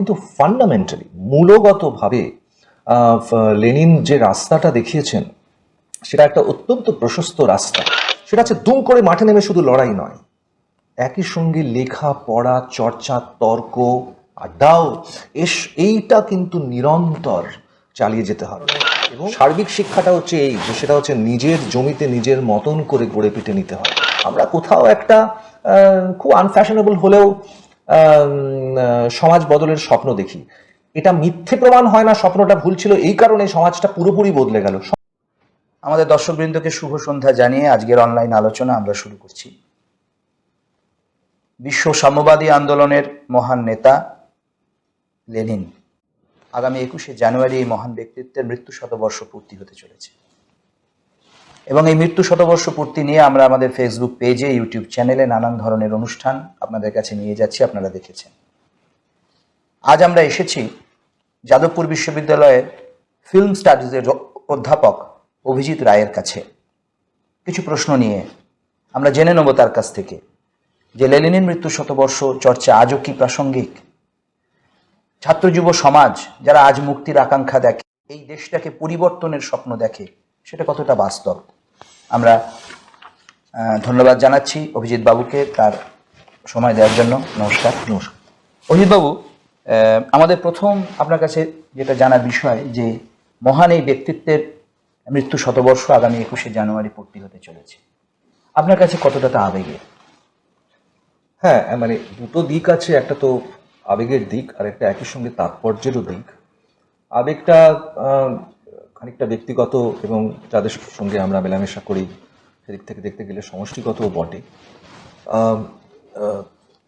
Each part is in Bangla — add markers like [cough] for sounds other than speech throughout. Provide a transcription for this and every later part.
কিন্তু ফান্ডামেন্টালি মূলগতভাবে লেনিন যে রাস্তাটা দেখিয়েছেন, সেটা একটা অত্যন্ত প্রশস্ত রাস্তা। সেটা হচ্ছে দুম করে মাঠে নেমে শুধু লড়াই নয়। একই সঙ্গে লেখা, পড়া, চর্চা, তর্ক, আড্ডাও, এস, এইটা কিন্তু নিরন্তর চালিয়ে যেতে হবে। এবং সার্বিক শিক্ষাটা হচ্ছে এই যে, সেটা হচ্ছে নিজের জমিতে নিজের মতন করে গড়ে পিটে নিতে হয়। আমরা কোথাও একটা খুব আনফ্যাশনেবল হলেও সমাজ বদলের স্বপ্ন দেখি। এটা মিথ্যে প্রমাণ হয় না, স্বপ্নটা ভুল ছিল, এই কারণে সমাজটা পুরোপুরি বদলে গেল। আমাদের দর্শকবৃন্দকে শুভ সন্ধ্যা জানিয়ে আজকের অনলাইন আলোচনা আমরা শুরু করছি। বিশ্ব সাম্যবাদী আন্দোলনের মহান নেতা লেনিন। আগামী একুশে জানুয়ারি এই মহান ব্যক্তিত্বের মৃত্যু শতবর্ষ পূর্তি হতে চলেছে। এবং এই মৃত্যু শতবর্ষ পূর্তি নিয়ে আমরা আমাদের ফেসবুক পেজে ইউটিউব চ্যানেলে নানান ধরনের অনুষ্ঠান আপনাদের কাছে নিয়ে যাচ্ছি, আপনারা দেখেছেন। আজ আমরা এসেছি যাদবপুর বিশ্ববিদ্যালয়ের ফিল্ম স্টাডিজের অধ্যাপক অভিজিৎ রায়ের কাছে। কিছু প্রশ্ন নিয়ে আমরা জেনে নেব তার কাছ থেকে যে লেনিনের মৃত্যু শতবর্ষ চর্চা আজও কি প্রাসঙ্গিক? ছাত্র যুব সমাজ যারা আজ মুক্তির আকাঙ্ক্ষা দেখে, এই দেশটাকে পরিবর্তনের স্বপ্ন দেখে, সেটা কতটা বাস্তব? আমরা ধন্যবাদ জানাচ্ছি অভিজিৎ বাবুকে তার সময় দেওয়ার জন্য। নমস্কার। নমস্কার। অজিতবাবু আহ, আমাদের প্রথম আপনার কাছে যেটা জানার বিষয় যে মহান এই ব্যক্তিত্বের মৃত্যু শতবর্ষ আগামী একুশে জানুয়ারি পূর্তি হতে চলেছে। আপনার কাছে কতটা তা আবেগের? হ্যাঁ মানে দুটো দিক আছে একটা তো আবেগের দিক আর একটা একই সঙ্গে তাৎপর্যেরও দিক। আবেগটা খানিকটা ব্যক্তিগত এবং যাদের সঙ্গে আমরা মেলামেশা করি, সেদিক থেকে দেখতে গেলে সমষ্টিগতও বটে।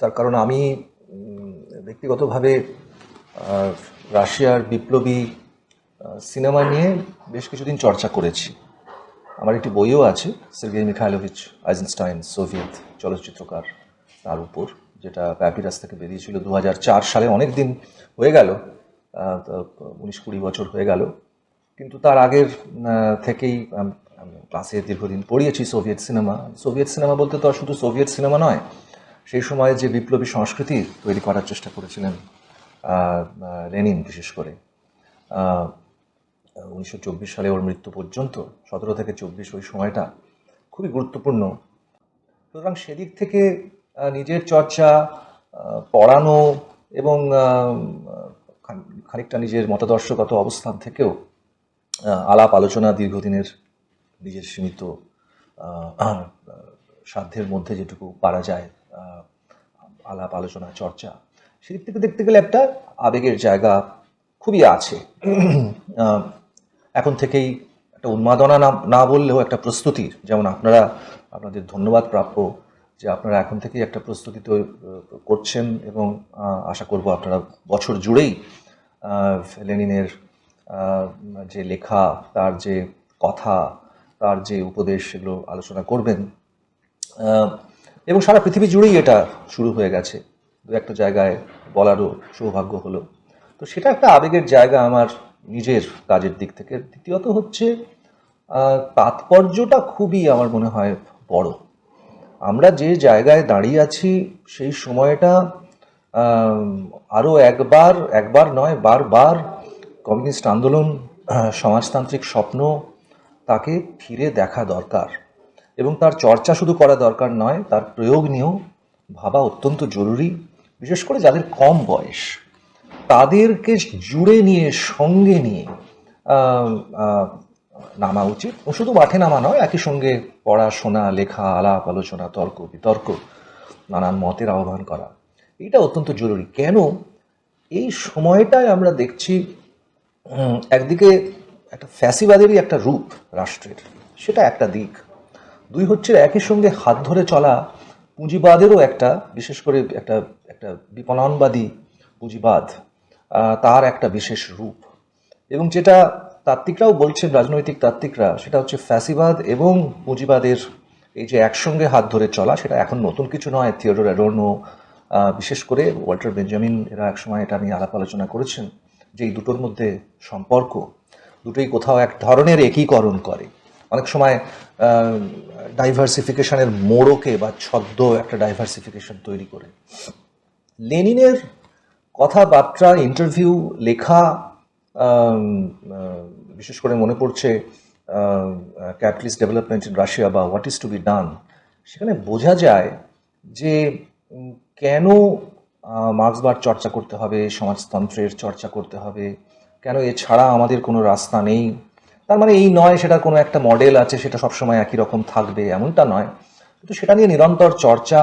তার কারণ আমি ব্যক্তিগতভাবে রাশিয়ার বিপ্লবী সিনেমা নিয়ে বেশ কিছুদিন চর্চা করেছি। আমার একটি বইও আছে, সের্গেই মিখাইলোভিচ আইজেনস্টাইন, সোভিয়েত চলচ্চিত্রকার। তার উপর, যেটা প্যাপিরাস থেকে বেরিয়েছিল দু হাজার চার সালে অনেক দিন হয়ে গেল উনিশ কুড়ি বছর হয়ে গেল। কিন্তু তার আগের থেকেই ক্লাসে দীর্ঘদিন পড়িয়েছি সোভিয়েত সিনেমা। সোভিয়েত সিনেমা বলতে তো আর শুধু সোভিয়েত সিনেমা নয়, সেই সময়ে যে বিপ্লবী সংস্কৃতি তৈরি করার চেষ্টা করেছিলেন লেনিন বিশেষ করে উনিশশো চব্বিশ সালে ওর মৃত্যু পর্যন্ত, সতেরো থেকে চব্বিশ ওই সময়টা খুবই গুরুত্বপূর্ণ। সুতরাং সেদিক থেকে নিজের চর্চা পড়ানো এবং খানিকটা নিজের মতাদর্শগত অবস্থান থেকেও আলাপ আলোচনা দীর্ঘদিনের নিজের সীমিত সাধ্যের মধ্যে যেটুকু পারা যায় আলাপ আলোচনা, চর্চা সেদিক থেকে দেখতে গেলে একটা আবেগের জায়গা খুবই আছে। এখন থেকেই একটা উন্মাদনা না না বললেও একটা প্রস্তুতি যেমন আপনারা, আপনাদের ধন্যবাদ প্রাপ্য যে আপনারা এখন থেকেই একটা প্রস্তুতি তো, করছেন এবং আশা করব আপনারা বছর জুড়েই লেনিনের যে লেখা, তার যে কথা, তার যে উপদেশ সেগুলো আলোচনা করবেন। এবং সারা পৃথিবী জুড়েই এটা শুরু হয়ে গেছে। দু একটা জায়গায় বলারও সৌভাগ্য হলো। তো সেটা একটা আবেগের জায়গা আমার নিজের কাজের দিক থেকে। দ্বিতীয়ত হচ্ছে তাৎপর্যটা খুবই আমার মনে হয় বড়। আমরা যে জায়গায় দাঁড়িয়ে আছি, সেই সময়টা আরও একবার একবার নয়, বারবার কমিউনিস্ট আন্দোলন সমাজতান্ত্রিক স্বপ্ন তাকে ফিরে দেখা দরকার এবং তার চর্চা শুধু করা দরকার নয়, তার প্রয়োগ নিয়েও ভাবা অত্যন্ত জরুরি, বিশেষ করে যাদের কম বয়স। তাদেরকে জুড়ে নিয়ে, সঙ্গে নিয়ে নামা উচিত। ও শুধু মাঠে নামা নয়, একই সঙ্গে পড়াশোনা লেখা, আলাপ, আলোচনা, তর্ক, বিতর্ক, নানান মতের আহ্বান করা। এটা অত্যন্ত জরুরি। কেন? এই সময়টায় আমরা দেখছি একদিকে একটা ফ্যাসিবাদেরই একটা রূপ রাষ্ট্রের, সেটা একটা দিক। দুই হচ্ছে একই সঙ্গে হাত ধরে চলা পুঁজিবাদেরও একটা, বিশেষ করে একটা একটা বিপণনবাদী পুঁজিবাদ তার একটা বিশেষ রূপ। এবং যেটা তাত্ত্বিকরাও বলছেন, রাজনৈতিক তাত্ত্বিকরা, সেটা হচ্ছে ফ্যাসিবাদ এবং পুঁজিবাদের এই যে একসঙ্গে হাত ধরে চলা, সেটা এখন নতুন কিছু নয়। থিওডোর অ্যাডোর্নো বিশেষ করে ওয়াল্টার বেঞ্জামিন, এরা একসময় এটা নিয়ে আলাপ আলোচনা করেছেন। যে এই দুটোর মধ্যে সম্পর্ক, দুটোই কোথাও এক ধরনের একীকরণ করে। অনেক সময় ডাইভার্সিফিকেশনের মোড়কে বা ছদ্ম একটা ডাইভার্সিফিকেশন তৈরি করে। লেনিনের কথাবার্তা ইন্টারভিউ লেখা বিশেষ করে মনে পড়ছে ক্যাপিটালিস্ট ডেভেলপমেন্ট ইন রাশিয়া বা what is to be done সেখানে বোঝা যায় যে কেন আহ, মার্ক্সবাদ চর্চা করতে হবে সমাজতন্ত্রের চর্চা করতে হবে। কেন? এছাড়া আমাদের কোনো রাস্তা নেই। তার মানে এই নয় সেটা কোনো একটা মডেল আছে সেটা সবসময় একই রকম থাকবে এমনটা নয়। কিন্তু সেটা নিয়ে নিরন্তর চর্চা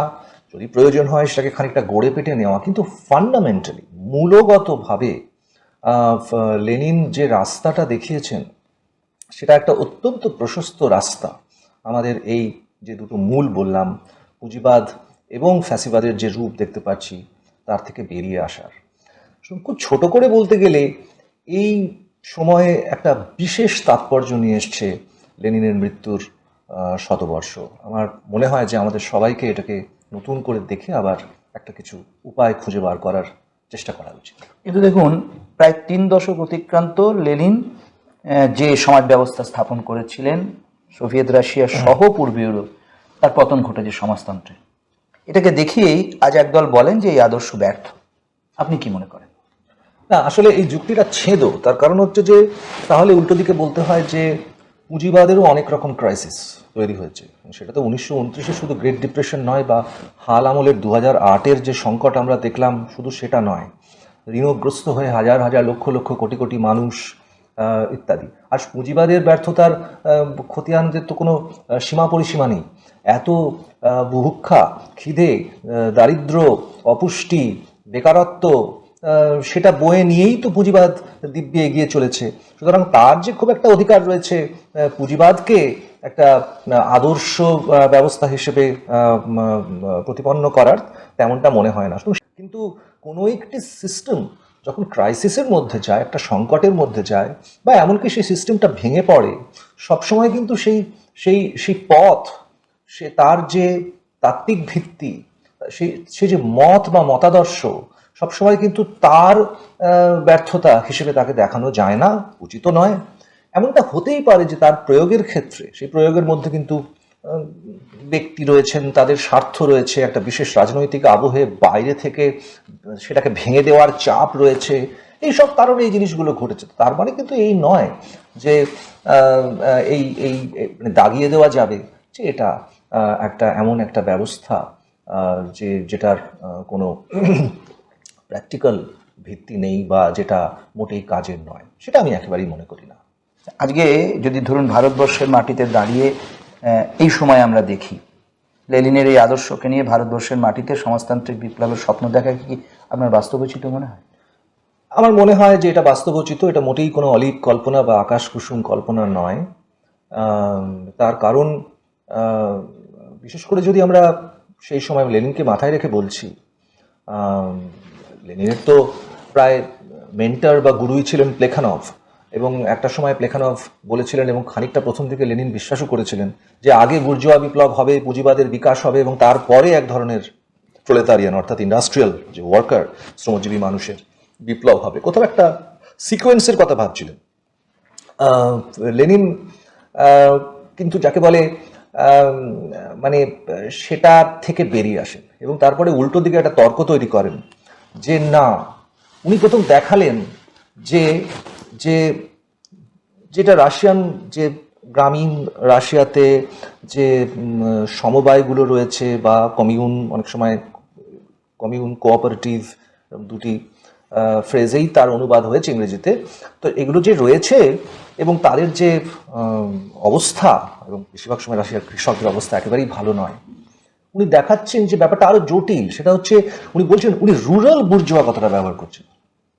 যদি প্রয়োজন হয় সেটাকে খানিকটা গড়ে পেটে নেওয়া। কিন্তু ফান্ডামেন্টালি মূলগতভাবে লেনিন যে রাস্তাটা দেখিয়েছেন সেটা একটা অত্যন্ত প্রশস্ত রাস্তা। আমাদের এই যে দুটো মূল বললাম পুঁজিবাদ এবং ফ্যাসিবাদের যে রূপ দেখতে পাচ্ছি তার থেকে বেরিয়ে আসার। খুব ছোট করে বলতে গেলে এই সময়ে একটা বিশেষ তাৎপর্য নিয়ে এসছে লেনিনের মৃত্যুর শতবর্ষ। আমার মনে হয় যে আমাদের সবাইকে এটাকে নতুন করে দেখে আবার একটা কিছু উপায় খুঁজে বার করার চেষ্টা করা উচিত। কিন্তু দেখুন, প্রায় তিন দশক অতিক্রান্ত লেনিন যে সমাজ ব্যবস্থা স্থাপন করেছিলেন, সোভিয়েত রাশিয়া সহ পূর্ব ইউরোপ, তার পতন ঘটেছে সমাজতন্ত্রে। এটাকে দেখিয়েই আজ একদল বলেন যে এই আদর্শ ব্যর্থ। আপনি কি মনে করেন? না, আসলে এই যুক্তিটা ছেদো তার কারণ হচ্ছে যে তাহলে উল্টো দিকে বলতে হয় যে পুঁজিবাদেরও অনেক রকম ক্রাইসিস তৈরি হয়েছে। সেটা তো উনিশশো উনত্রিশে শুধু গ্রেট ডিপ্রেশন নয়, বা হাল আমলের দু হাজার আটের যে সংকট আমরা দেখলাম, শুধু সেটা নয়, ঋণগ্রস্ত হয়ে হাজার হাজার লক্ষ লক্ষ কোটি কোটি মানুষ ইত্যাদি। আর পুঁজিবাদের ব্যর্থতার খতিয়ানদের তো কোনো সীমা পরিসীমা নেই। এত বুভুক্ষা, খিদে দারিদ্র, অপুষ্টি, বেকারত্ব সেটা বয়ে নিয়েই তো পুঁজিবাদ দিব্যে এগিয়ে চলেছে। সুতরাং তার যে খুব একটা অধিকার রয়েছে পুঁজিবাদকে একটা আদর্শ ব্যবস্থা হিসেবে প্রতিপন্ন করার তেমনটা মনে হয় না। কিন্তু কোনো একটি সিস্টেম যখন ক্রাইসিসের মধ্যে যায়, একটা সংকটের মধ্যে যায়, বা এমনকি সেই সিস্টেমটা ভেঙে পড়ে, সবসময় কিন্তু সেই সেই সেই পথ সে তার যে তাত্ত্বিক ভিত্তি, সে সে যে মত বা মতাদর্শ, সবসময় কিন্তু তার ব্যর্থতা হিসেবে তাকে দেখানো যায় না, উচিত নয়। এমনটা হতেই পারে যে তার প্রয়োগের ক্ষেত্রে সেই প্রয়োগের মধ্যে কিন্তু ব্যক্তি রয়েছেন, তাদের স্বার্থ রয়েছে, একটা বিশেষ রাজনৈতিক আবহে বাইরে থেকে সেটাকে ভেঙে দেওয়ার চাপ রয়েছে এই সব কারণে এই জিনিসগুলো ঘটেছে। তার মানে কিন্তু এই নয় যে এই এই মানে দাগিয়ে দেওয়া যাবে যে এটা একটা এমন একটা ব্যবস্থা যে যেটার কোনো প্র্যাকটিক্যাল ভিত্তি নেই বা যেটা মোটেই কাজের নয় সেটা আমি একেবারেই মনে করি না। আজকে যদি ধরুন ভারতবর্ষের মাটিতে দাঁড়িয়ে এই সময় আমরা দেখি লেলিনের এই আদর্শকে নিয়ে ভারতবর্ষের মাটিতে সমাজতান্ত্রিক বিপ্লবের স্বপ্ন দেখা কি আপনার বাস্তবচিত মনে হয়? আমার মনে হয় যে এটা বাস্তবোচিত এটা মোটেই কোনো অলিক কল্পনা বা আকাশ কুসুম কল্পনা নয়। তার কারণ বিশেষ করে যদি আমরা সেই সময় লেনিনকে মাথায় রেখে বলছি লেনিনের তো প্রায় মেন্টার বা গুরুই ছিলেন প্লেখানভ এবং একটা সময় প্লেখানভ বলেছিলেন এবং খানিকটা প্রথম থেকে লেনিন বিশ্বাসও করেছিলেন যে আগে বুর্জোয়া বিপ্লব হবে, পুঁজিবাদের বিকাশ হবে এবং তারপরে এক ধরনের প্রলেতারিয়ান অর্থাৎ ইন্ডাস্ট্রিয়াল যে ওয়ার্কার শ্রমজীবী মানুষের বিপ্লব হবে। কোথাও একটা সিকোয়েন্সের কথা ভাবছিলেন। লেনিন কিন্তু যাকে বলে মানে সেটা থেকে বেরিয়ে আসেন এবং তারপরে উল্টো দিকে একটা তর্ক তৈরি করেন যে, না। উনি প্রথম দেখালেন যে যে, যেটা রাশিয়ান, যে গ্রামীণ রাশিয়াতে যে সমবায়গুলো রয়েছে বা কমিউন, অনেক সময় কমিউন কোঅপারেটিভ, দুটি ফ্রেজেই তার অনুবাদ হয়েছে ইংরেজিতে। তো এগুলো যে রয়েছে এবং তাদের যে অবস্থা এবং বেশিরভাগ সময় রাশিয়ার কৃষকদের অবস্থা একেবারেই ভালো নয়, উনি দেখাচ্ছেন যে ব্যাপারটা আরও জটিল। সেটা হচ্ছে উনি বলছেন, উনি রুরাল বুর্জোয়া কথাটা ব্যবহার করছেন।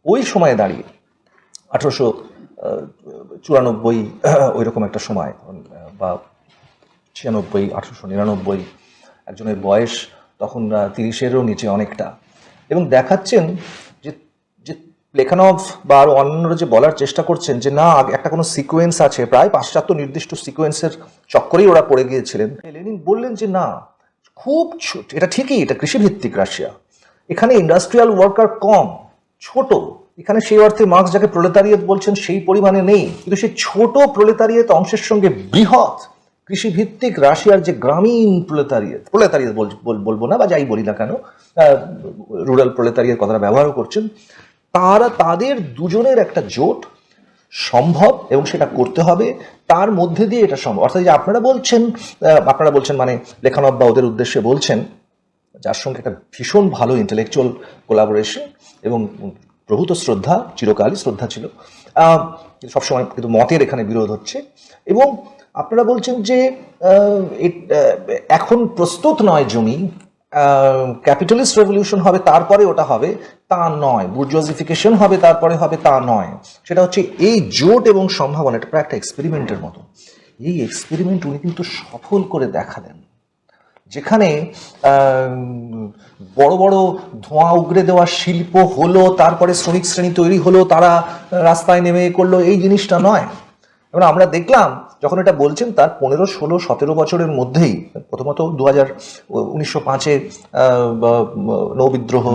ওই সময়ে দাঁড়িয়ে, আঠারোশো চুরানব্বই [clears throat] ওই রকম একটা সময় বা ছিয়ানব্বই, আঠারোশো নিরানব্বই, একজনের বয়স তখন তিরিশেরও নিচে অনেকটা। এবং দেখাচ্ছেন যে বা আরও অন্যরা যে বলার চেষ্টা করছেন যে না একটা কোনো সিকোয়েন্স আছে, প্রায় পাশ্চাত্য নির্দিষ্ট সিকোয়েন্সের চক্করেই ওরা পড়ে গিয়েছিলেন। লেনিন বললেন যে না, খুব ছোট এটা ঠিকই, এটা কৃষিভিত্তিক রাশিয়া। এখানে ইন্ডাস্ট্রিয়াল ওয়ার্কার কম, ছোট। এখানে সেই অর্থে মার্ক্স যাকে প্রলেতারিয়েত বলছেন সেই পরিমাণে নেই। কিন্তু সেই ছোট প্রলেতারিয়েত অংশের সঙ্গে বৃহৎ কৃষিভিত্তিক রাশিয়ার যে গ্রামীণ প্রলেতারিয়েত প্রলেতারিয়েত বলব না বা যাই বলি না কেন রুরাল প্রলেতারিয়ের কথাটা ব্যবহার করছেন তারা তাদের দুজনের একটা জোট সম্ভব এবং সেটা করতে হবে। তার মধ্যে দিয়ে এটা সম্ভব। অর্থাৎ যে আপনারা বলছেন আপনারা বলছেন মানে লেখানব বা ওদের উদ্দেশ্যে বলছেন, যার সঙ্গে একটা ভীষণ ভালো ইন্টেলেকচুয়াল কোলাবোরেশন এবং প্রভূত শ্রদ্ধা, চিরকালই শ্রদ্ধা ছিল। সবসময় কিন্তু মতের এখানে বিরোধ হচ্ছে। এবং আপনারা বলছেন যে এখন প্রস্তুত নয় জমি ক্যাপিটালিস্ট রেভলিউশন হবে, তারপরে ওটা হবে, তা নয়। বুর্জুয়াজিফিকেশন হবে, তারপরে হবে, তা নয়। সেটা হচ্ছে এই জোট এবং সম্ভাবনা, এটা প্রায় একটা এক্সপেরিমেন্টের মতো। এই এক্সপেরিমেন্ট উনি কিন্তু সফল করে দেখালেন। যেখানে বড় বড় ধোঁয়া উগড়ে দেওয়া শিল্প হলো, তারপরে শ্রমিক শ্রেণি তৈরি হলো, তারা রাস্তায় নেমে করল, এই জিনিসটা নয়। এবার আমরা দেখলাম যখন এটা বলছেন তার পনেরো ষোলো সতেরো বছরের মধ্যেই প্রথমত দু হাজার উনিশশো পাঁচে নৌবিদ্রোহ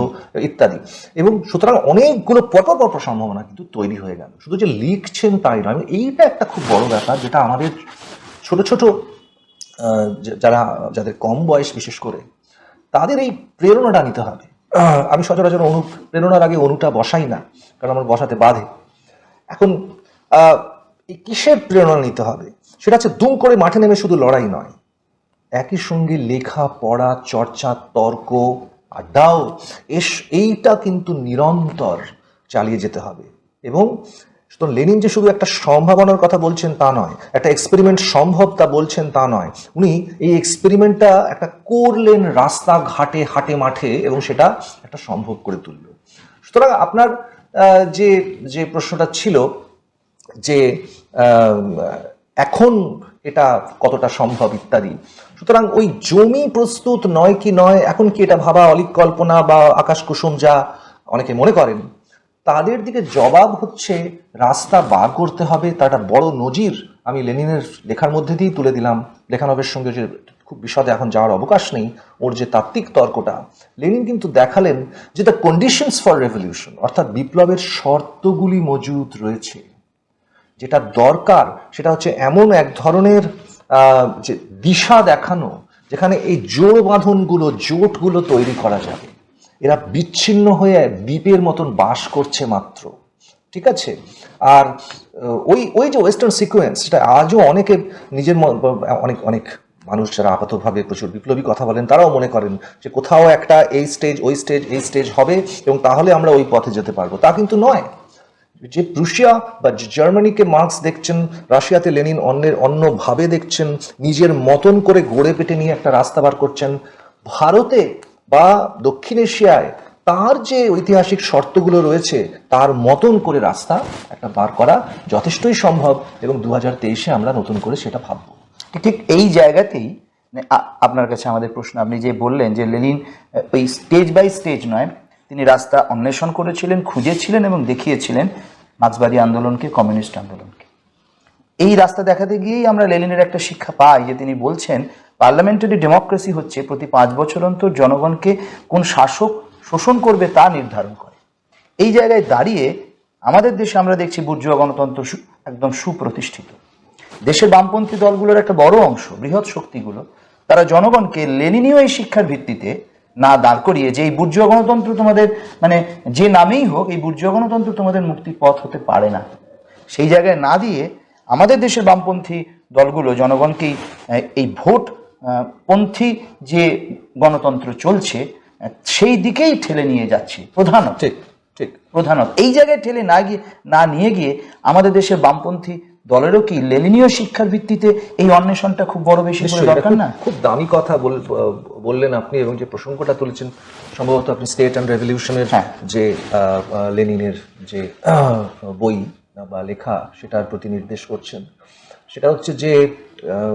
ইত্যাদি। এবং সুতরাং অনেকগুলো পরপর পরপর সম্ভাবনা কিন্তু তৈরি হয়ে গেল। শুধু যে লিখছেন তাই নয় এইটা একটা খুব বড় ব্যাপার যেটা আমাদের ছোট ছোট যারা যাদের কম বয়স বিশেষ করে তাদের এই প্রেরণাটা নিতে হবে। আমি সচরাচর অনু প্রেরণার আগে অনুটা বসাই না কারণ আমার বসাতে বাধে। এখন এই কিসের প্রেরণা নিতে হবে? সেটা হচ্ছে দুম করে মাঠে নেমে শুধু লড়াই নয়। একই সঙ্গে লেখা, পড়া, চর্চা, তর্ক, আড্ডাও, এস, এইটা কিন্তু নিরন্তর চালিয়ে যেতে হবে। এবং সুতরাং লেনিন যে শুধু একটা সম্ভাবনার কথা বলছেন তা নয়, একটা এক্সপেরিমেন্ট সম্ভব তা বলছেন তা নয়। উনি এই এক্সপেরিমেন্টটা একটা করলেন রাস্তা ঘাটে হাটে মাঠে, এবং সেটা একটা সম্ভব করে তুলল। সুতরাং আপনার যে যে প্রশ্নটা ছিল যে এখন এটা কতটা সম্ভব ইত্যাদি। সুতরাং ওই জমি প্রস্তুত নয় কি নয়, এখন কি এটা ভাবা অলিক কল্পনা বা আকাশ কুসুম যা অনেকে মনে করেন, তাদের দিকে জবাব হচ্ছে রাস্তা বার করতে হবে, তার একটা বড় নজির আমি লেনিনের লেখার মধ্যে দিয়েই তুলে দিলাম। লেখানবের সঙ্গে যে খুব বিশদে এখন যাওয়ার অবকাশ নেই, ওর যে তাত্ত্বিক তর্কটা, লেনিন কিন্তু দেখালেন যে দ্য কন্ডিশনস ফর রেভলিউশন অর্থাৎ বিপ্লবের শর্তগুলি মজুদ রয়েছে। যেটা দরকার সেটা হচ্ছে এমন এক ধরনের যে দিশা দেখানো, যেখানে এই জোড় বাঁধনগুলো, জোটগুলো তৈরি করা যাবে। এরা বিচ্ছিন্ন হয়ে দ্বীপের মতন বাস করছে মাত্র। ঠিক আছে? আর ওই ওই যে ওয়েস্টার্ন সিকোয়েন্স সেটা আজও অনেকে নিজের অনেক অনেক মানুষ যারা আপাতভাবে প্রচুর বিপ্লবী কথা বলেন, তারাও মনে করেন যে কোথাও একটা এই স্টেজ ওই স্টেজ এই স্টেজ হবে এবং তাহলে আমরা ওই পথে যেতে পারব। তা কিন্তু নয়। যে প্রুশিয়া বা জার্মানিকে মার্কস দেখছেন, রাশিয়াতে লেনিন অন্যের অন্যভাবে দেখছেন, নিজের মতন করে গড়ে পেটে নিয়ে একটা রাস্তা বার করছেন, ভারতে বা দক্ষিণ এশিয়ায় তার যে ঐতিহাসিক শর্তগুলো রয়েছে, তার মতন করে রাস্তা একটা বার করা যথেষ্টই সম্ভব এবং দু হাজার তেইশে আমরা নতুন করে সেটা ভাববো। ঠিক এই জায়গাতেই মানে আপনার কাছে আমাদের প্রশ্ন, আপনি যে বললেন যে লেনিন ওই স্টেজ বাই স্টেজ নয় তিনি রাস্তা অন্বেষণ করেছিলেন, খুঁজেছিলেন এবং দেখিয়েছিলেন মার্ক্সবাদী আন্দোলনকে, কমিউনিস্ট আন্দোলনকে। এই রাস্তা দেখাতে গিয়েই আমরা লেনিনের একটা শিক্ষা পাই যে তিনি বলছেন, পার্লামেন্টারি ডেমোক্রেসি হচ্ছে প্রতি পাঁচ বছর অন্তর জনগণকে কোন শাসক শোষণ করবে তা নির্ধারণ করে। এই জায়গায় দাঁড়িয়ে আমাদের দেশে আমরা দেখছি বুর্জুয়া গণতন্ত্র একদম সুপ্রতিষ্ঠিত। দেশের বামপন্থী দলগুলোর একটা বড় অংশ, বৃহৎ শক্তিগুলো, তারা জনগণকে লেনিনীয় এই শিক্ষার ভিত্তিতে না দাঁড় করিয়ে যে এই বুর্জুয়া গণতন্ত্র তোমাদের মানে যে নামেই হোক এই বুর্জুয়া গণতন্ত্র তোমাদের মুক্তির পথ হতে পারে না। সেই জায়গায় না দিয়ে আমাদের দেশের বামপন্থী দলগুলো জনগণকেই এই ভোট পন্থী যে গণতন্ত্র চলছে সেই দিকেই ঠেলে নিয়ে যাচ্ছে। প্রধানত। ঠিক ঠিক। প্রধানত। এই জায়গায় ঠেলে না গিয়ে না নিয়ে গিয়ে আমাদের দেশের বামপন্থী দলেরও কি লেলিনীয় শিক্ষার ভিত্তিতে এই অন্বেষণটা খুব বড় বেশি দরকার না? খুব- দামি কথা বল- বললেন আপনি এবং যে প্রসঙ্গটা তুলেছেন সম্ভবত আপনি স্টেট অ্যান্ড রেভলিউশনের। যে লেনিনের যে বই বা লেখা সেটার প্রতি নির্দেশ করছেন। সেটা হচ্ছে যে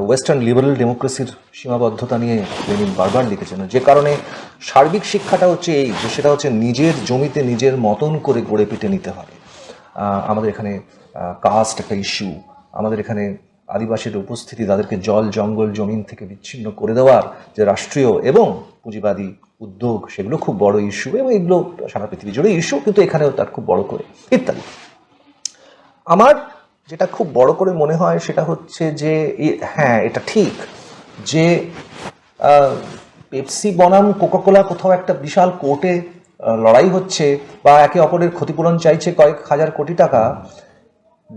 ওয়েস্টার্ন লিবারেল ডেমোক্রেসির সীমাবদ্ধতা নিয়ে লেনিন বারবার লিখেছেন। যে কারণে সার্বিক শিক্ষাটা হচ্ছে এই যে সেটা হচ্ছে নিজের জমিতে নিজের মতন করে গড়ে পিটে নিতে হবে। আমাদের এখানে কাস্ট একটা ইস্যু আমাদের এখানে আদিবাসীর উপস্থিতি, তাদেরকে জল, জঙ্গল, জমিন থেকে বিচ্ছিন্ন করে দেওয়ার যে রাষ্ট্রীয় এবং পুঁজিবাদী উদ্যোগ, সেগুলো খুব বড় ইস্যু এবং এগুলো সারা পৃথিবী জুড়ে ইস্যু কিন্তু এখানেও তার খুব বড় করে ইত্যাদি। আমার যেটা খুব বড় করে মনে হয় সেটা হচ্ছে যে হ্যাঁ এটা ঠিক যে পেপসি, বনাম, কোকাকোলা কোথাও একটা বিশাল কোর্টে লড়াই হচ্ছে বা একে অপরের ক্ষতিপূরণ চাইছে কয়েক হাজার কোটি টাকা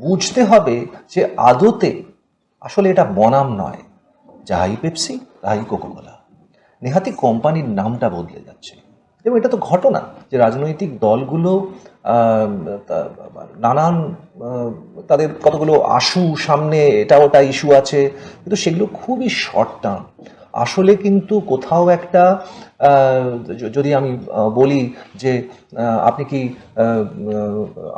বুঝতে হবে যে আদতে আসলে এটা বনাম নয়। যাহাই পেপসি, তাহাই কোকাকোলা। নেহাতি কোম্পানির নামটা বদলে যাচ্ছে। এবং এটা তো ঘটনা যে রাজনৈতিক দলগুলো নানান তাদের কতগুলো আশু সামনে এটা ওটা ইস্যু আছে। কিন্তু সেগুলো খুবই শর্ট টার্ম আসলে কিন্তু কোথাও একটা যদি আমি বলি যে আপনি কি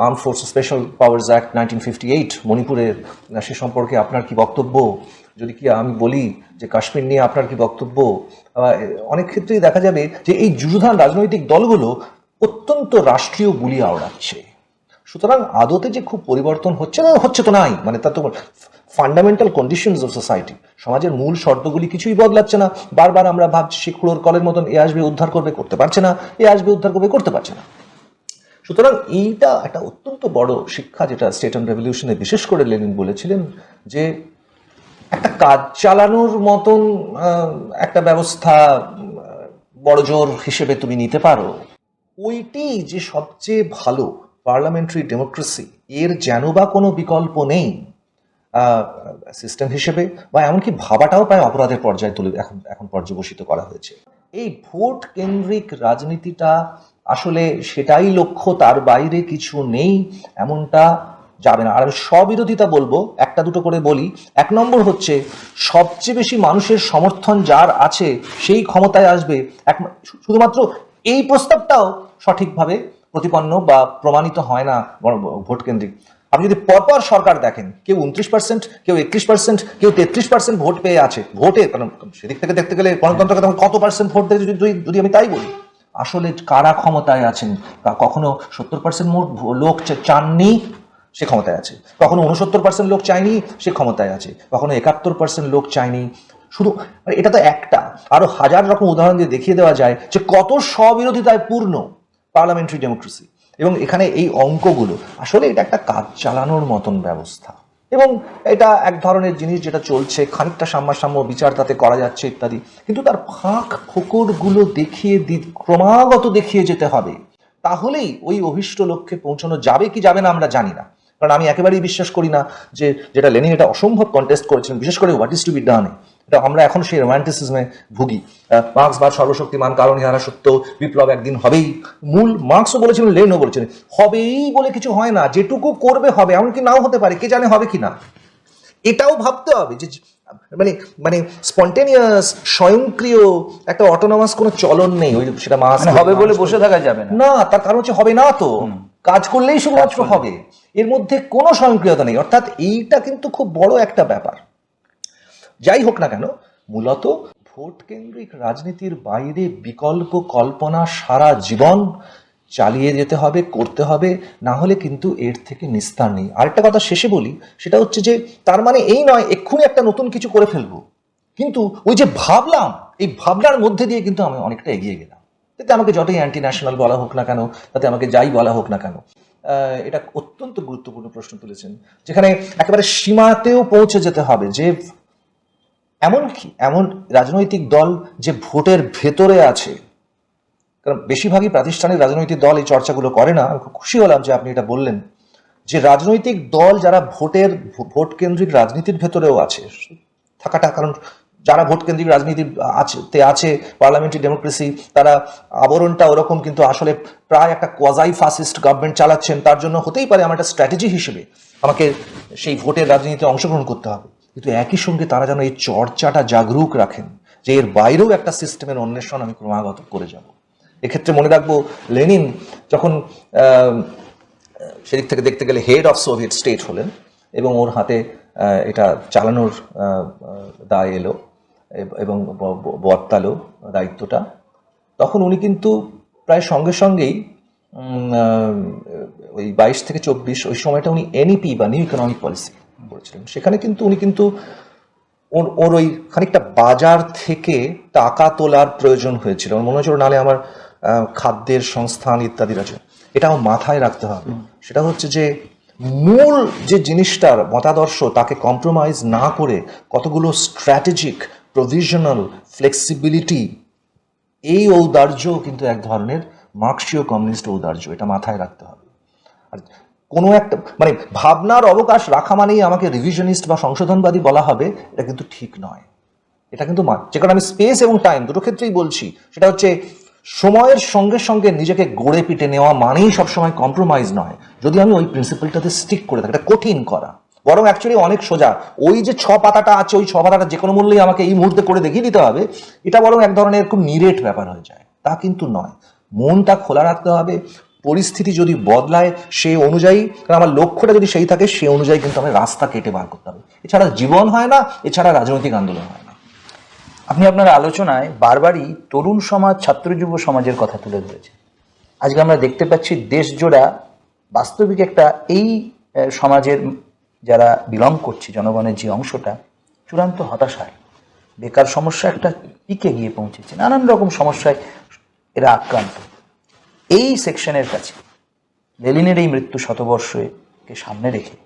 armed forces special powers act nineteen fifty eight মণিপুরের সে সম্পর্কে আপনার কি বক্তব্য? যদি কি আমি বলি যে কাশ্মীর নিয়ে আপনার কি বক্তব্য? অনেক ক্ষেত্রেই দেখা যাবে যে এই যুযুধান রাজনৈতিক দলগুলো অত্যন্ত রাষ্ট্রীয় বুলি আওড়াচ্ছে। সুতরাং আদতে যে খুব পরিবর্তন হচ্ছে না, হচ্ছে তো নাই। মানে তার তো ফান্ডামেন্টাল কন্ডিশনস অফ সোসাইটি সমাজের মূল শর্তগুলি কিছুই বদলাচ্ছে না। বারবার আমরা ভাবছি শিক্ষুড়োর কলের মতন এ আসবে, উদ্ধার করবে, করতে পারছে না। এ আসবে, উদ্ধার করবে, করতে পারছে না। সুতরাং এইটা একটা অত্যন্ত বড় শিক্ষা যেটা স্টেট অ্যান্ড রেভলিউশনে বিশেষ করে লেনিন বলেছিলেন যে একটা কাজ চালানোর মতন একটা ব্যবস্থা বড় জোর হিসেবে তুমি নিতে পারো। ওইটি যে সবচেয়ে ভালো পার্লামেন্টারি ডেমোক্রেসি। এর যেন বা কোনো বিকল্প নেই। সিস্টেম হিসেবে বা এমনকি ভাবাটাও প্রায় অপরাধের পর্যায়ে তুলে, এখন এখন পর্যবসিত করা হয়েছে। এই ভোট কেন্দ্রিক রাজনীতিটা আসলে সেটাই লক্ষ্য, তার বাইরে কিছু নেই, এমনটা যাবে না। আর আমি স্ববিরোধিতা বলব, একটা দুটো করে বলি। এক নম্বর হচ্ছে, সবচেয়ে বেশি মানুষের সমর্থন যার আছে, সেই ক্ষমতায় আসবে এক শুধুমাত্র এই প্রস্তাবটাও সঠিকভাবে প্রতিপন্ন বা প্রমাণিত হয় না ভোট কেন্দ্রিক আপনি যদি পরপর সরকার দেখেন, কেউ উনত্রিশ পার্সেন্ট কেউ একত্রিশ পার্সেন্ট কেউ তেত্রিশ পার্সেন্ট ভোট পেয়ে আছে, ভোটে, কারণ সেদিক থেকে দেখতে গেলে গণতন্ত্রকে তখন কত পার্সেন্ট ভোট দেয় যদি আমি তাই বলি? আসলে কারা ক্ষমতায় আছেন? কখনো সত্তর পার্সেন্ট লোক চাননি, সে ক্ষমতায় আছে। কখনো উনসত্তর পার্সেন্ট লোক চায়নি, সে ক্ষমতায় আছে। কখনো একাত্তর পার্সেন্ট লোক চায়নি। শুধু মানে এটা তো একটা। আরও হাজার রকম উদাহরণ দিয়ে দেখিয়ে দেওয়া যায় যে কত স্ববিরোধিতায় পূর্ণ পার্লামেন্টারি ডেমোক্রেসি। এবং এখানে এই অঙ্কগুলো, আসলে এটা একটা কাজ চালানোর মতন ব্যবস্থা। এবং এটা এক ধরনের জিনিস যেটা চলছে, খানিকটা সাম্যাসাম্য বিচার তাতে করা যাচ্ছে ইত্যাদি, কিন্তু তার ফাঁক ফোকরগুলো দেখিয়ে দি, ক্রমাগত দেখিয়ে যেতে হবে। তাহলেই ওই অভিষ্ট লক্ষ্যে পৌঁছানো যাবে কি যাবে না আমরা জানি না। কারণ আমি একেবারেই বিশ্বাস করি না যে, যেটা লেনিন এটা অসম্ভব কন্টেস্ট করেছিলেন বিশেষ করে what is to be done এটা আমরা এখন সেই রোমান্টিসিজমে ভুগি। আহ, মার্ক্স বা সর্বশক্তিমান কারণ ইহারা সত্য বিপ্লব একদিন হবেই। মূল মার্ক্সও বলেছিলেন লেনও বলেছিলেন হবেই বলে কিছু হয় না যেটুকু করবে হবে এমনকি নাও হতে পারে কে জানে হবে কি না। এটাও ভাবতে হবে যে মানে মানে স্পন্টেনিয়াস স্বয়ংক্রিয় একটা অটোনমাস কোনো চলন নেই ওই সেটা মাস মানে হবে বলে বসে থাকা যাবে না। না তার কারণ হচ্ছে হবে না তো। কাজ করলেই শুধুমাত্র হবে। এর মধ্যে কোনো স্বয়ংক্রিয়তা নেই। অর্থাৎ এইটা কিন্তু খুব বড় একটা ব্যাপার। যাই হোক না কেন, মূলত ভোট কেন্দ্রিক রাজনীতির বাইরে বিকল্প কল্পনা সারা জীবন চালিয়ে যেতে হবে, করতে হবে, না হলে কিন্তু এর থেকে নিস্তার নেই। আরেকটা কথা শেষে বলি, সেটা হচ্ছে যে তার মানে এই নয়, এক্ষুনি একটা নতুন কিছু করে ফেলব। কিন্তু ওই যে ভাবলাম, এই ভাবনার মধ্যে দিয়ে কিন্তু আমি অনেকটা এগিয়ে গেলাম। তাতে আমাকে যতই অ্যান্টি ন্যাশনাল বলা হোক না কেন, তাতে আমাকে যাই বলা হোক না কেন এটা অত্যন্ত গুরুত্বপূর্ণ প্রশ্ন তুলেছেন। যেখানে একেবারে সীমাতেও পৌঁছে যেতে হবে যে এমন কি? এমন রাজনৈতিক দল যে ভোটের ভেতরে আছে। কারণ বেশিরভাগই প্রাতিষ্ঠানিক রাজনৈতিক দল এই চর্চাগুলো করে না। খুব খুশি হলাম যে আপনি এটা বললেন। যে রাজনৈতিক দল যারা ভোটের ভোট কেন্দ্রিক রাজনীতির ভেতরেও আছে, থাকাটা কারণ যারা ভোট কেন্দ্রিক রাজনীতি আছে আছে পার্লামেন্টারি ডেমোক্রেসি, তারা আবরণটা ওরকম কিন্তু আসলে প্রায় একটা কোয়াজাই ফাসিস্ট গভর্নমেন্ট চালাচ্ছেন, তার জন্য হতেই পারে আমার একটা স্ট্র্যাটেজি হিসেবে আমাকে সেই ভোটের রাজনীতিতে অংশগ্রহণ করতে হবে। কিন্তু একই সঙ্গে তারা যেন এই চর্চাটা জাগরুক রাখেন, যে এর বাইরেও একটা সিস্টেমের অন্বেষণ আমি ক্রমাগত করে যাব। এক্ষেত্রে মনে রাখব, লেনিন যখন সেদিক থেকে দেখতে গেলে হেড অফ সোভিয়েত স্টেট হলেন এবং ওর হাতে এটা চালানোর দায় এলো এবং বর্তালো দায়িত্বটা। তখন উনি কিন্তু প্রায় সঙ্গে সঙ্গেই ওই বাইশ থেকে চব্বিশ, ওই সময়টা উনি এনইপি বা নিউ ইকোনমিক পলিসি করেছিলেন। সেখানে কিন্তু উনি কিন্তু ওর ওর ওই খানিকটা বাজার থেকে টাকা তোলার প্রয়োজন হয়েছিল। আমার মনে হচ্ছিল নালে আমার খাদ্যের সংস্থান ইত্যাদি আছে। এটা আমার মাথায় রাখতে হবে। সেটা হচ্ছে যে মূল যে জিনিসটার মতাদর্শ তাকে কম্প্রোমাইজ না করে কতগুলো স্ট্র্যাটেজিক প্রভিশনাল ফ্লেক্সিবিলিটি এই ঔদার্য কিন্তু এক ধরনের মার্কসীয় কমিউনিস্ট ঔদার্য। এটা মাথায় রাখতে হবে। আর কোনো একটা মানে ভাবনার অবকাশ রাখা মানেই আমাকে রিভিশনিস্ট বা সংশোধনবাদী বলা হবে, এটা কিন্তু ঠিক নয়। এটা কিন্তু যে কারণে আমি স্পেস এবং টাইম দুটো ক্ষেত্রেই বলছি। সেটা হচ্ছে সময়ের সঙ্গে সঙ্গে নিজেকে গড়ে পিটে নেওয়া মানেই সবসময় কম্প্রোমাইজ নয়। যদি আমি ওই প্রিন্সিপালটাতে স্টিক করে থাকি, এটা কঠিন করা। বরং অ্যাকচুয়ালি অনেক সোজা। ওই যে ছ পাতাটা আছে, ওই ছ পাতাটা যে কোনো মূল্যেই আমাকে এই মুহূর্তে করে দেখিয়ে দিতে হবে, এটা বরং এক ধরনের খুব নিরেট ব্যাপার হয়ে যায়। তা কিন্তু নয়। মনটা খোলা রাখতে হবে পরিস্থিতি যদি বদলায় সেই অনুযায়ী, কারণ আমার লক্ষ্যটা যদি সেই থাকে সেই অনুযায়ী কিন্তু আমার রাস্তা কেটে বার করতে হবে এছাড়া জীবন হয় না, এছাড়া রাজনৈতিক আন্দোলন হয় না। আপনি আপনার আলোচনায় বারবারই তরুণ সমাজ, ছাত্র যুব সমাজের কথা তুলে ধরেছেন। আজকে আমরা দেখতে পাচ্ছি দেশজোড়া বাস্তবিক একটা এই সমাজের যারা বিলং করছে জনগণের যে অংশটা, চূড়ান্ত হতাশায়। বেকার সমস্যা একটা পিকে গিয়ে পৌঁছেছে। নানান রকম সমস্যায় এরা আক্রান্ত। এই সেকশনের কাছে লেলিনের এই মৃত্যু শতবর্ষকে সামনে রেখে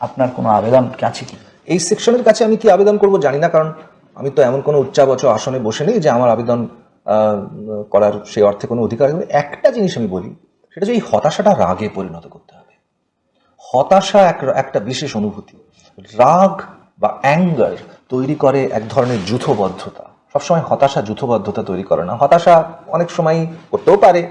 আপনার কোনো আবেদন আছে কি? এই সেকশনের কাছে আমি কি আবেদন করব জানি না, কারণ আমি তো এমন কোনো উচ্চাবচ আসনে বসে নেই যে আমার আবেদন করার সেই অর্থে কোনো অধিকার। একটা জিনিস আমি বলি, সেটা হচ্ছে এই হতাশাটা রাগে পরিণত করতে হবে। হতাশা এক, একটা বিশেষ অনুভূতি। রাগ বা অ্যাঙ্গার তৈরি করে এক ধরনের যুথবদ্ধতা সবসময় হতাশা যূথবদ্ধতা তৈরি করে না। হতাশা অনেক সময় করতেও পারে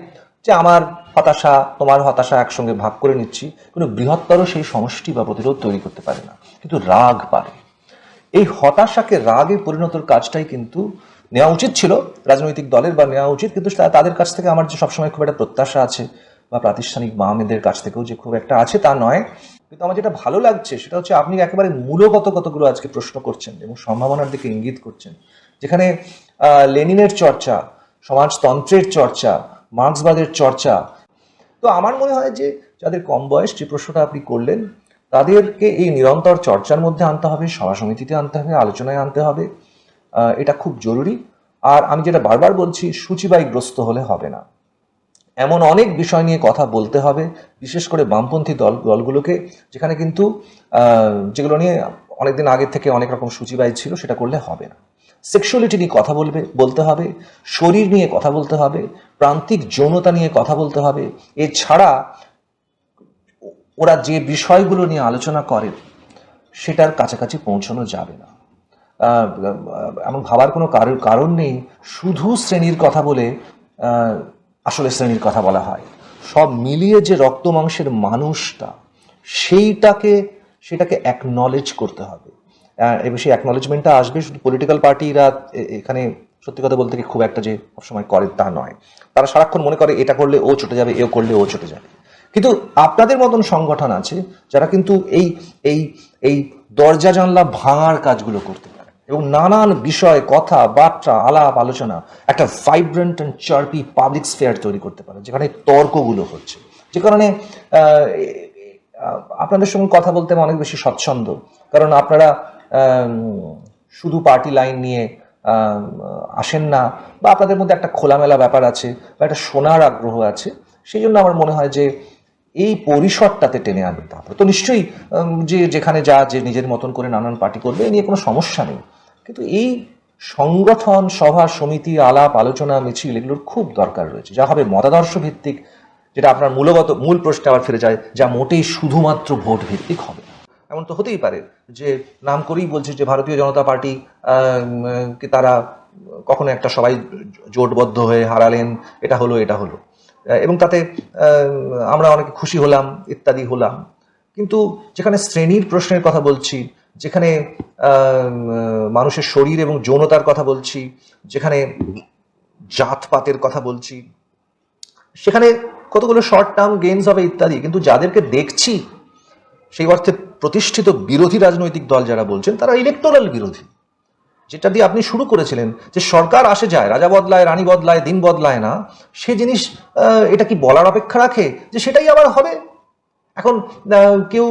যে আমার হতাশা, তোমার হতাশা একসঙ্গে ভাগ করে নিচ্ছি কিন্তু বৃহত্তর সেই সমষ্টি বা প্রতিরোধ তৈরি করতে পারে না। কিন্তু রাগ পারে এই হতাশাকে রাগে পরিণতর কাজটাই কিন্তু নেওয়া উচিত ছিল রাজনৈতিক দলের বা নেওয়া উচিত, কিন্তু তাদের কাছ থেকে আমার যে সবসময় খুব একটা প্রত্যাশা আছে বা প্রাতিষ্ঠানিক বামেদের কাছ থেকেও যে খুব একটা আছে তা নয়। কিন্তু আমার যেটা ভালো লাগছে সেটা হচ্ছে আপনি একেবারে মূলগত কতগুলো আজকে প্রশ্ন করছেন এবং সম্ভাবনার দিকে ইঙ্গিত করছেন। যেখানে লেনিনের চর্চা, সমাজতন্ত্রের চর্চা মার্ক্সবাদের চর্চা। তো আমার মনে হয় যে, যাদের কম বয়স, যে প্রশ্নটা আপনি করলেন, তাদেরকে এই নিরন্তর চর্চার মধ্যে আনতে হবে সভা সমিতিতে আনতে হবে, আলোচনায় আনতে হবে। এটা খুব জরুরি। আর আমি যেটা বারবার বলছি সূচিবাহীগ্রস্ত হলে হবে না। এমন অনেক বিষয় নিয়ে কথা বলতে হবে, বিশেষ করে বামপন্থী দল, দলগুলোকে, যেখানে কিন্তু যেগুলো নিয়ে অনেকদিন আগে থেকে অনেক রকম সূচিবাহী ছিল, সেটা করলে হবে না। সেক্সুয়ালিটি নিয়ে কথা বলবে, বলতে হবে, শরীর নিয়ে কথা বলতে হবে, প্রান্তিক যৌনতা নিয়ে কথা বলতে হবে। এছাড়া ওরা যে বিষয়গুলো নিয়ে আলোচনা করে, সেটার কাছাকাছি পৌঁছানো যাবে না। এমন ভাবার কোনো কারণ কারণ নেই। শুধু শ্রেণির কথা বলে আসলে শ্রেণির কথা বলা হয়। সব মিলিয়ে যে রক্ত মাংসের মানুষটা, সেইটাকে, সেটাকে অ্যাকনলেজ করতে হবে। সেই অ্যাকনলেজমেন্টটা আসবে, শুধু পলিটিক্যাল পার্টিরা এখানে সত্যি কথা বলতে কি খুব একটা যে সবসময় করে তা নয়। তারা সারাক্ষণ মনে করে এটা করলে ও চটে যাবে, এও করলে ও চটে যাবে। কিন্তু আপনাদের মতন সংগঠন আছে যারা কিন্তু এই এই এই দরজা জানলা ভাঙার কাজগুলো করতে পারে এবং নানান বিষয়, কথা, বার্তা, আলাপ, আলোচনা একটা ভাইব্রেন্ট অ্যান্ড চার্পি পাবলিক স্ফেয়ার তৈরি করতে পারে, যেখানে তর্কগুলো হচ্ছে। যে কারণে আপনাদের সঙ্গে কথা বলতে আমি অনেক বেশি স্বচ্ছন্দ। কারণ আপনারা শুধু পার্টি লাইন নিয়ে আসেন না, বা আপনাদের মধ্যে একটা খোলামেলা ব্যাপার আছে, বা একটা শোনার আগ্রহ আছে, সেই জন্য আমার মনে হয় যে এই পরিসরটাতে টেনে আনতে হবে তো নিশ্চয়ই যে যেখানে যা, যে নিজের মতন করে নানান পার্টি করবে, এ নিয়ে কোনো সমস্যা নেই। কিন্তু এই সংগঠন, সভা, সমিতি, আলাপ, আলোচনা, মিছিল, এগুলোর খুব দরকার রয়েছে। যা হবে মতাদর্শ ভিত্তিক যেটা আপনার মূলগত, মূল প্রশ্নে আবার ফিরে যায়, যা মোটেই শুধুমাত্র ভোট ভিত্তিক হবে। এমন তো হতেই পারে যে নাম করেই বলছে যে ভারতীয় জনতা পার্টি কি তারা কখনো একটা সবাই জোটবদ্ধ হয়ে হারালেন, এটা হলো এটা হলো। এবং তাতে আমরা অনেকে খুশি হলাম, ইত্যাদি হলাম। কিন্তু যেখানে শ্রেণির প্রশ্নের কথা বলছি, যেখানে মানুষের শরীর এবং যৌনতার কথা বলছি, যেখানে জাতপাতের কথা বলছি, সেখানে কতগুলো শর্ট টার্ম গেমস হবে ইত্যাদি, কিন্তু যাদেরকে দেখছি সেই অর্থে প্রতিষ্ঠিত বিরোধী রাজনৈতিক দল যারা বলছেন, তারা ইলেকটোরাল বিরোধী। যেটা দিয়ে আপনি শুরু করেছিলেন যে সরকার আসে যায়, রাজা বদলায়, রানী বদলায়, দিন বদলায় না, সে জিনিস এটা কি বলার অপেক্ষা রাখে? যে সেটাই আবার হবে। এখন কেউ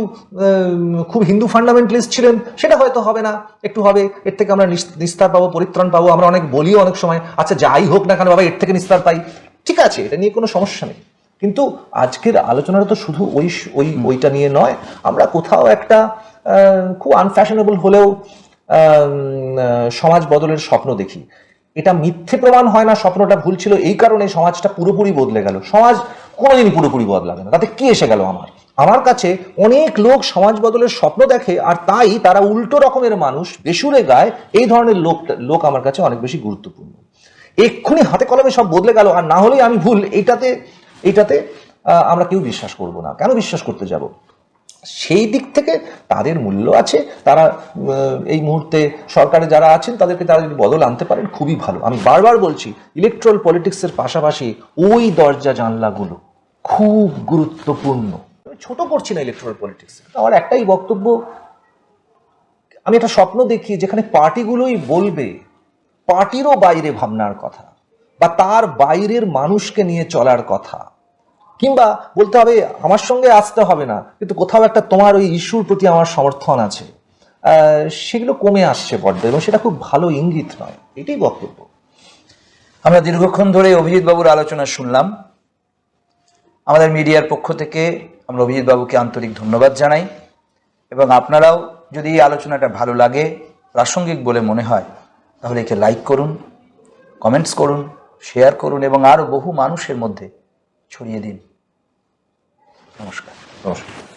খুব হিন্দু ফান্ডামেন্টালিস্ট ছিলেন, সেটা হয়তো হবে না, একটু হবে, এর থেকে আমরা নিস্তার পাবো, পরিত্রাণ পাবো, আমরা অনেক বলিও অনেক সময় আচ্ছা যাই হোক না কেন, বাবা, এর থেকে নিস্তার পাই। ঠিক আছে, এটা নিয়ে কোনো সমস্যা নেই। কিন্তু আজকের আলোচনাটা তো শুধু ওই ওই ওইটা নিয়ে নয় আমরা কোথাও একটা খুব আনফ্যাশনেবল হলেও সমাজ বদলের স্বপ্ন দেখি। এটা মিথ্যে প্রমাণ হয় না স্বপ্নটা ভুল ছিল এই কারণে সমাজটা পুরোপুরি বদলে গেল। সমাজ কোনোদিনই পুরোপুরি বদলাবে না। তাতে কি এসে গেল আমার? আমার কাছে অনেক লোক সমাজ বদলের স্বপ্ন দেখে আর তাই তারা উল্টো রকমের মানুষ বেসুরে গায় এই ধরনের লোক লোক আমার কাছে অনেক বেশি গুরুত্বপূর্ণ। এক্ষুনি হাতে কলমে সব বদলে গেল আর না হলেই আমি ভুল এইটাতে এইটাতে আহ, আমরা কেউ বিশ্বাস করব না। কেন বিশ্বাস করতে যাব? সেই দিক থেকে তাদের মূল্য আছে। তারা এই মুহূর্তে সরকারে যারা আছেন তাদেরকে তারা যদি বদল আনতে পারেন খুবই ভালো। আমি বারবার বলছি ইলেকট্রাল পলিটিক্সের পাশাপাশি ওই দরজা জানলাগুলো খুব গুরুত্বপূর্ণ। ছোট করছি না ইলেকট্রাল পলিটিক্স আমার একটাই বক্তব্য আমি একটা স্বপ্ন দেখি যেখানে পার্টিগুলোই বলবে পার্টিরও বাইরে ভাবনার কথা বা তার বাইরের মানুষকে নিয়ে চলার কথা। কিংবা বলতে হবে, আমার সঙ্গে আসতে হবে না। কিন্তু কোথাও একটা তোমার ওই ইস্যুর প্রতি আমার সমর্থন আছে। সেগুলো কমে আসছে বড্ড এবং সেটা খুব ভালো ইঙ্গিত নয়। এটাই বক্তব্য। আমরা দীর্ঘক্ষণ ধরে অভিজিৎ বাবুর আলোচনা শুনলাম। আমাদের মিডিয়ার পক্ষ থেকে আমরা অভিজিৎ বাবুকে আন্তরিক ধন্যবাদ জানাই। এবং আপনারাও যদি এই আলোচনাটা ভালো লাগে, প্রাসঙ্গিক বলে মনে হয়, তাহলে একে লাইক করুন, কমেন্টস করুন, শেয়ার করুন, এবং আরও বহু মানুষের মধ্যে ছড়িয়ে দিন। নমস্কার। নমস্কার।